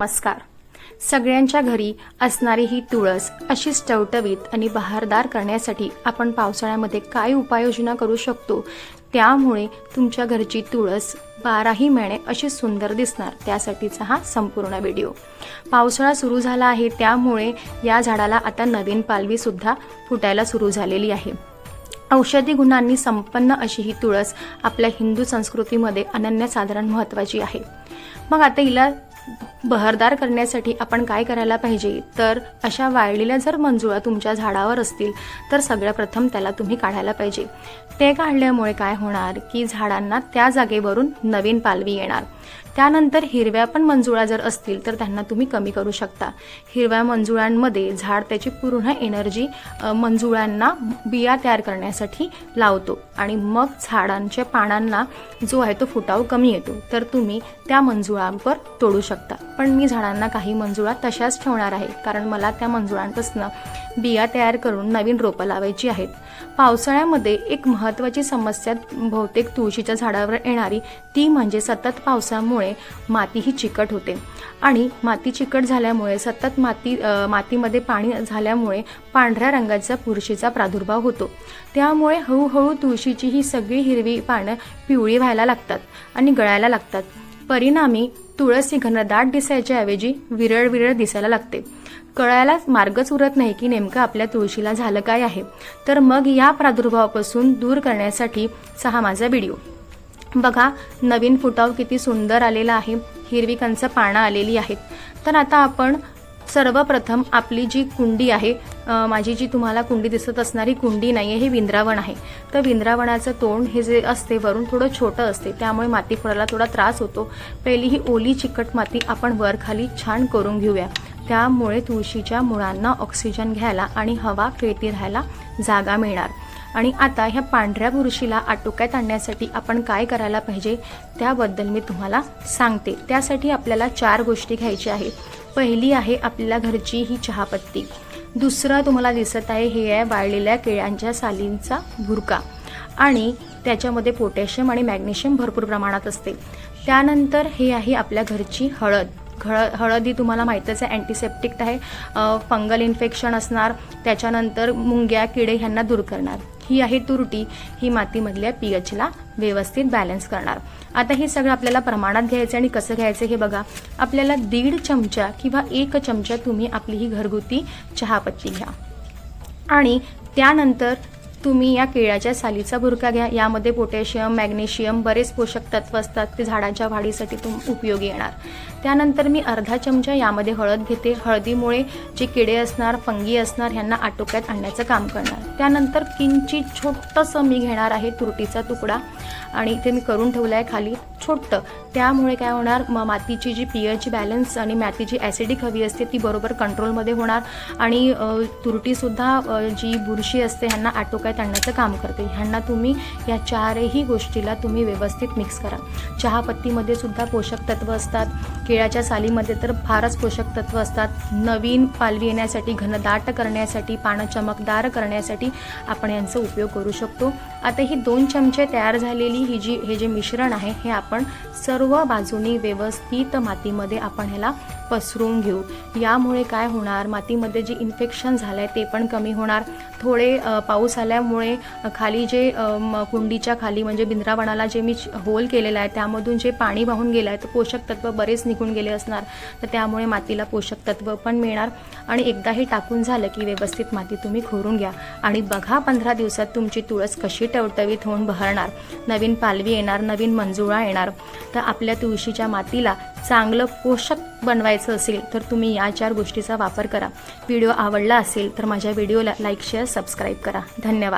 नमस्कार. सगळ्यांच्या घरी असणारी ही तुळस अशीच टवटवीत आणि बहारदार करण्यासाठी आपण पावसाळ्यामध्ये काय उपाययोजना करू शकतो? त्यामुळे तुमच्या घरची तुळस बाराही महिने अशी सुंदर दिसणार. त्यासाठीचा हा संपूर्ण व्हिडिओ. पावसाळा सुरू झाला आहे त्यामुळे या झाडाला आता नवीन पालवी सुद्धा फुटायला सुरू झालेली आहे. औषधी गुणांनी संपन्न अशी ही तुळस आपल्या हिंदू संस्कृतीमध्ये अनन्यसाधारण महत्त्वाची आहे. मग आता हिला बहरदार करण्यासाठी आपण काय करायला पाहिजे? तर अशा वाळलेल्या जर मंजुळा तुमच्या झाडावर असतील तर सगळ्यात प्रथम त्याला तुम्ही काढायला पाहिजे. ते काढल्यामुळे काय होणार की झाडांना त्या जागेवरून नवीन पालवी येणार. त्यानंतर हिरव्या पण मंजुळा जर असतील तर त्यांना तुम्ही कमी करू शकता. हिरव्या मंजुळांमध्ये झाड त्याची पूर्ण एनर्जी मंजुळांना बिया तयार करण्यासाठी लावतो. आणि मग झाडांच्या पानांना जो आहे तो फुटाव कमी येतो. तर तुम्ही त्या मंजुळांवर तोडू शकता. पण मी झाडांना काही मंजुळा तशाच ठेवणार आहे कारण मला त्या मंजुळांपासून बिया तयार करून नवीन रोपं लावायची आहेत. पावसाळ्यामध्ये एक महत्त्वाची समस्या बहुतेक तुळशीच्या झाडावर येणारी ती म्हणजे सतत पावसामुळे माती ही चिकट होते. आणि माती चिकट झाल्यामुळे सतत माती मातीमध्ये पाणी झाल्यामुळे पांढऱ्या रंगाचा बुरशीचा प्रादुर्भाव होतो. त्यामुळे हळूहळू तुळशीची ही सगळी हिरवी पानं पिवळी व्हायला लागतात आणि गळायला लागतात. परिणामी तुळस ही घनदाट दिसायच्या ऐवजी विरळ विरळ दिसायला लागते. कळायला मार्गच उरत नाही की नेमकं आपल्या तुळशीला झालं काय आहे. तर मग या प्रादुर्भावापासून दूर करण्यासाठी सहा माझा व्हिडिओ. बघा नवीन फुटाव किती सुंदर आलेला आहे. हिरवी कंच पानं आलेली आहेत. तर आता आपण सर्वप्रथम आपली जी कुंडी आहे माझी जी तुम्हाला कुंडी दिसत असणारी कुंडी नाही आहे हे विंद्रावण आहे. तर विंद्रावणाचं तोंड हे जे असते वरून थोडं छोटं असते त्यामुळे माती फोडायला थोडा त्रास होतो. पहिली ही ओली चिकट माती आपण वर खाली छान करून घेऊया. त्यामुळे तुळशीच्या मुळांना ऑक्सिजन घ्यायला आणि हवा खेळती राहायला जागा मिळणार. आणि आता ह्या पांढऱ्या बुरशीला आटोक्यात आणण्यासाठी आपण काय करायला पाहिजे त्याबद्दल मी तुम्हाला सांगते. त्यासाठी आपल्याला चार गोष्टी घ्यायच्या आहेत. पहिली आहे आपल्याला घरची ही चहापत्ती. दुसरं तुम्हाला दिसत आहे हे आहे वाळलेल्या केळ्यांच्या सालींचा भुरका आणि त्याच्यामध्ये पोटॅशियम आणि मॅग्नेशियम भरपूर प्रमाणात असते. त्यानंतर हे आहे आपल्या घरची हळद. हळद हळद ही तुम्हाला माहीतच आहे अँटीसेप्टिक आहे. फंगल इन्फेक्शन असणार. त्याच्यानंतर मुंग्या किडे ह्यांना दूर करणार. ही आहे तुरटी ही मातीमधल्या पीएचला व्यवस्थित बॅलन्स करणार. आता हे सगळं आपल्याला प्रमाणात घ्यायचं आणि कसं घ्यायचं हे बघा. आपल्याला दीड चमचा किंवा एक चमचा तुम्ही आपली ही घरगुती चहापत्ती घ्या. आणि त्यानंतर तुम्ही या केळ्याच्या सालीचा भुरका घ्या. यामध्ये पोटॅशियम मॅग्नेशियम बरेच पोषक तत्व असतात. ते झाडांच्या वाढीसाठी तुम उपयोगी येणार. त्यानंतर मी अर्धा चमचा यामध्ये हळद घेते. हळदीमुळे जे किडे असणार फंगी असणार ह्यांना आटोक्यात आणण्याचं काम करणार. त्यानंतर किंचित छोटंसं मी घेणार आहे तुरटीचा तुकडा. आणि इथे मी करून ठेवलं आहे खाली छोटं. त्यामुळे काय होणार? म मातीची जी पीएची बॅलन्स आणि मातीची ॲसिडिक हवी असते ती बरोबर कंट्रोलमध्ये होणार. आणि तुरटीसुद्धा जी बुरशी असते ह्यांना आटोक्यात आणण्याचं काम करते. ह्यांना तुम्ही या चारही गोष्टीला तुम्ही व्यवस्थित मिक्स करा. चहापत्तीमध्ये सुद्धा पोषक तत्व असतात. केळ्याच्या सालीमध्ये तर फारच पोषक तत्व असतात. नवीन पालवी येण्यासाठी घनदाट करण्यासाठी पानं चमकदार करण्यासाठी आपण यांचा उपयोग करू शकतो. आता ही दोन चमचे तयार झालेली ही जी हे जे मिश्रण आहे हे आपण सर्व बाजूनी व्यवस्थित मातीमध्ये आपण ह्याला पसरून घेऊ. यामुळे काय होणार? मातीमध्ये जे इन्फेक्शन झालं आहे ते पण कमी होणार. थोडे पाऊस आल्यामुळे खाली जे कुंडीच्या खाली म्हणजे बिंद्रावणाला जे मी होल केलेलं आहे त्यामधून जे पाणी वाहून गेलं आहे तर पोषक तत्व बरेच निघून गेले असणार. तर त्यामुळे मातीला पोषक तत्व पण मिळणार. आणि एकदा हे टाकून झालं की व्यवस्थित माती तुम्ही खोरून घ्या. आणि बघा पंधरा दिवसात तुमची तुळस कशी टवटवीत होऊन बहरणार. नवीन पालवी येणार नवीन मंजुळा येणार तर आपल्या तुळशीच्या मातीला चांगलं पोषक बनवायचं असेल तर तुम्ही या चार गोष्टीचा वापर करा. व्हिडिओ आवडला असेल तर माझ्या व्हिडिओला लाईक शेअर सबस्क्राईब करा. धन्यवाद.